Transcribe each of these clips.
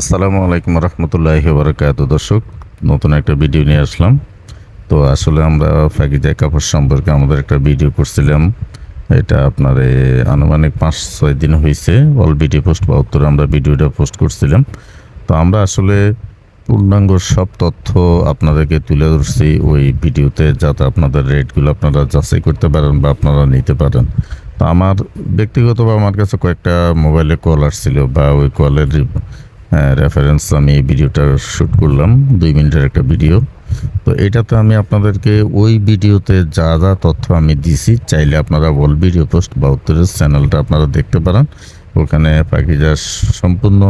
আসসালামু আলাইকুম রহমতুল্লাহি বারকাত দর্শক, নতুন একটা ভিডিও নিয়ে আসলাম। তো আসলে আমরা ফাঁকিজা কাপড় সম্পর্কে আমাদের একটা ভিডিও করছিলাম। এটা আপনার আনুমানিক পাঁচ ছয় দিন হয়েছে অল ভিডিও পোস্ট বা উত্তরে আমরা ভিডিওটা পোস্ট করছিলাম। তো আমরা আসলে পূর্ণাঙ্গ সব তথ্য আপনাদেরকে তুলে ধরছি ওই ভিডিওতে, যাতে আপনাদের রেটগুলো আপনারা যাচাই করতে পারেন বা আপনারা নিতে পারেন। তো আমার ব্যক্তিগতভাবে আমার কাছে কয়েকটা মোবাইলে কল আসছিল বা ওই কলের রেফারেন্স আমি এই ভিডিওটা শ্যুট করলাম, দুই মিনিটের একটা ভিডিও তো এটাতে আমি আপনাদেরকে ওই ভিডিওতে যা যা তথ্য আমি দিছি, চাইলে আপনারা ওল ভিডিও পোস্ট বা উত্তরের চ্যানেলটা আপনারা দেখতে পারেন। ওখানে পাখিজার সম্পূর্ণ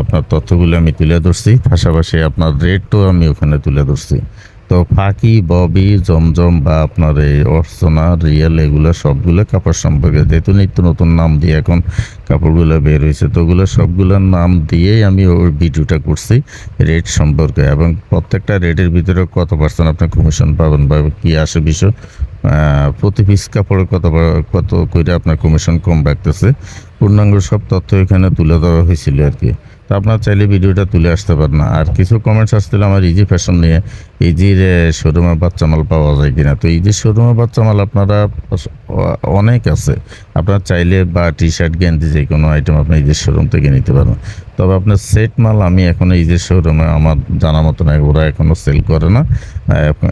আপনার তথ্যগুলো আমি তুলে ধরছি, পাশাপাশি আপনার রেটও আমি ওখানে তুলে ধরছি। তো ফাঁকি, ববি, জমজম বা আপনার এই অর্চনা, রিয়েল এগুলো সবগুলো কাপড় সম্পর্কে, যেহেতু নিত্য নতুন নাম দিয়ে এখন কাপড়গুলো বের হয়েছে, তো ওগুলো সবগুলোর নাম দিয়েই আমি ওর ভিডিওটা করছি রেট সম্পর্কে। এবং প্রত্যেকটা রেটের ভিতরে কত পার্সেন্ট আপনি কমিশন পাবেন বা কী আসে বিষয় প্রতি পিস কাপড়ে কত কত করে আপনার কমিশন কম রাখতেছে পূর্ণাঙ্গ সব তথ্য এখানে তুলে ধরা হয়েছিল আর কি। তো আপনার চাইলে ভিডিওটা তুলে আসতে পারেন। না আর কিছু কমেন্টস আসছিল আমার ইজি ফ্যাশন নিয়ে। ইজির শোরুমে বাচ্চা মাল পাওয়া যায় কিনা? তো ইজির শোরুমে বাচ্চা মাল আপনারা অনেক আছে। আপনার চাইলে বা টি শার্ট গেঞ্জি যে কোনো আইটেম আপনি ইজির শোরুম থেকে নিতে পারেন। তবে আপনার সেট মাল আমি এখনও ইজির শোরুমে আমার জানা মতো নাই ওরা এখনও সেল করে না।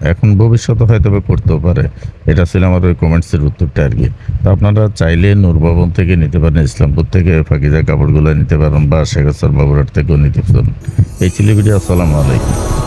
এখন- ভবিষ্যতে হয়তো করতেও পারে। এটা ছিল ওই কমেন্টসের উত্তরটা আর কি। তো আপনারা চাইলে নূরভবন থেকে নিতে পারেন, ইসলামপুর থেকে ফাঁকিজা কাপড়গুলো নিতে পারেন বা শেখার বাবুরহাট থেকেও নিতে পারেন। এই ছিল ভিডিও আসসালামু আলাইকুম।